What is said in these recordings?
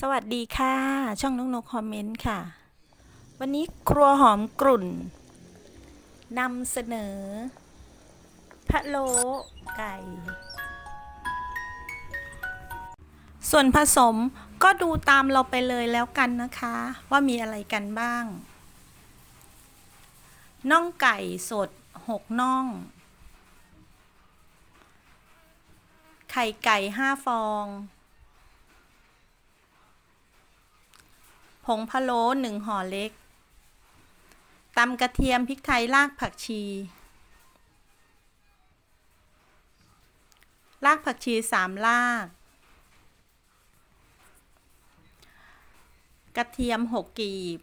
สวัสดีค่ะ ช่องน้องนกคอมเมนต์ค่ะ วันนี้ครัวหอมกลุ่นนำเสนอพะโล้ไก่ ส่วนผสมก็ดูตามเราไปเลยแล้วกันนะคะ ว่ามีอะไรกันบ้าง น่องไก่สด6น่อง ไข่ไก่5ฟอง ผงพะโล้หนึ่งห่อเล็กตำกระเทียมพริกไทยรากผักชี รากผักชีสามราก กระเทียมหกกีบ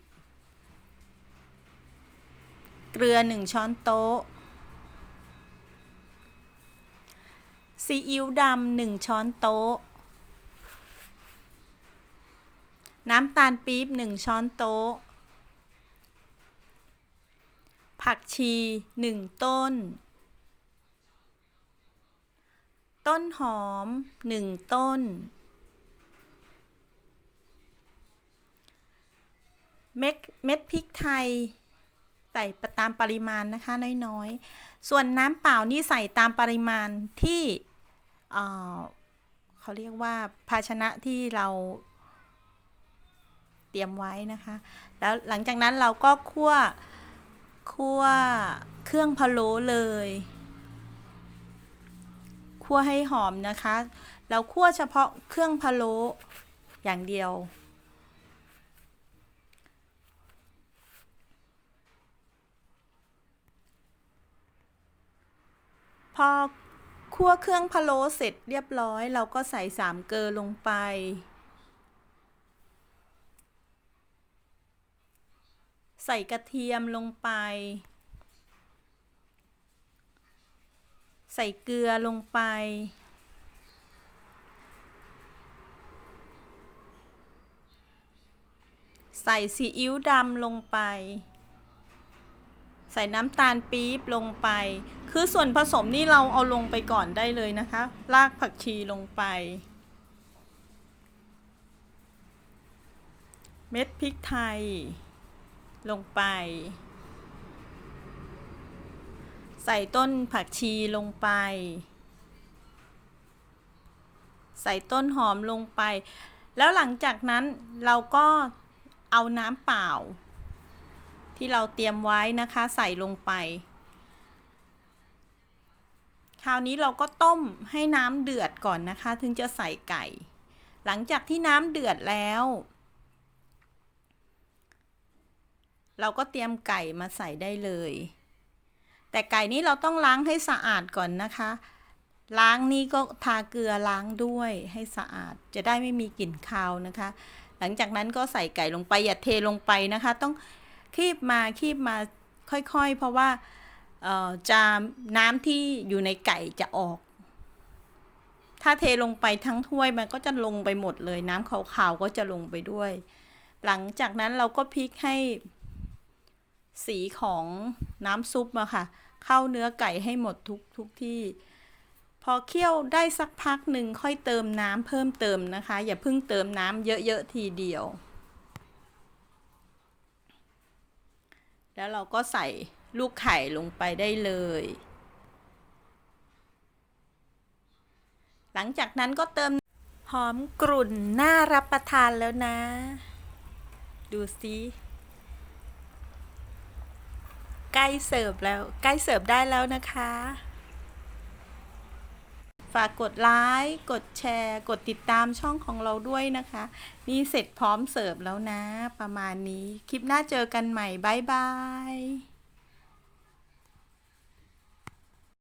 เกลือหนึ่งช้อนโต๊ะ ซีอิ๊วดำหนึ่งช้อนโต๊ะ น้ำตาลปี๊บหนึ่งช้อนโต๊ะ ผักชีหนึ่งต้น ต้นหอมหนึ่งต้น เม็ดเม็ดพริกไทย ใส่ตามปริมาณนะคะน้อยๆ ส่วนน้ำเปล่านี่ใส่ตามปริมาณที่เเขาเรียกว่าภาชนะที่เรา เตรียมไว้นะคะ แล้วหลังจากนั้นเราก็คั่วคั่วเครื่องพะโล้เลยคั่วให้หอมนะคะ เราคั่วเฉพาะเครื่องพะโล้อย่างเดียว พอคั่วเครื่องพะโล้เสร็จเรียบร้อย เราก็ใส่สามเกลือลงไป ใส่กระเทียมลงไป ใส่เกลือลงไป ใส่ซีอิ๊วดำลงไป ใส่น้ำตาลปี๊บลงไป คือส่วนผสมนี่เราเอาลงไปก่อนได้เลยนะคะ รากผักชีลงไป เม็ดพริกไทย ลงไป ใส่ต้นผักชีลงไป ใส่ต้นหอมลงไป แล้วหลังจากนั้นเราก็เอาน้ำเปล่า ที่เราเตรียมไว้นะคะใส่ลงไป คราวนี้เราก็ต้มให้น้ำเดือดก่อนนะคะ ถึงจะใส่ไก่ หลังจากที่น้ำเดือดแล้ว เราก็เตรียมไก่มาใส่ได้เลย แต่ไก่นี้เราต้องล้างให้สะอาดก่อนนะคะ ล้างนี่ก็ทาเกลือล้างด้วยให้สะอาด จะได้ไม่มีกลิ่นคาวนะคะ หลังจากนั้นก็ใส่ไก่ลงไปอย่าเทลงไปนะคะ ต้องคีบมาคีบมาค่อยๆ เพราะว่าจะน้ำที่อยู่ในไก่จะออก ถ้าเทลงไปทั้งถ้วยมันก็จะลงไปหมดเลย น้ำขาวๆก็จะลงไปด้วย หลังจากนั้นเราก็พลิกให้ สีของน้ำซุปอะค่ะ เข้าเนื้อไก่ให้หมดทุกทุกที่ พอเคี่ยวได้สักพักหนึ่งค่อยเติมน้ำเพิ่มเติมนะคะ อย่าเพิ่งเติมน้ำเยอะๆทีเดียว แล้วเราก็ใส่ลูกไข่ลงไปได้เลย หลังจากนั้นก็เติมหอมกรุ่นน่ารับประทานแล้วนะ ดูสิ ใกล้เสิร์ฟแล้ว ใกล้เสิร์ฟได้แล้วนะคะ ฝากกดไลค์กดแชร์ กดติดตามช่องของเราด้วยนะคะ นี่เสร็จพร้อมเสิร์ฟแล้วนะ ประมาณนี้ คลิปหน้าเจอกันใหม่ บ๊ายบาย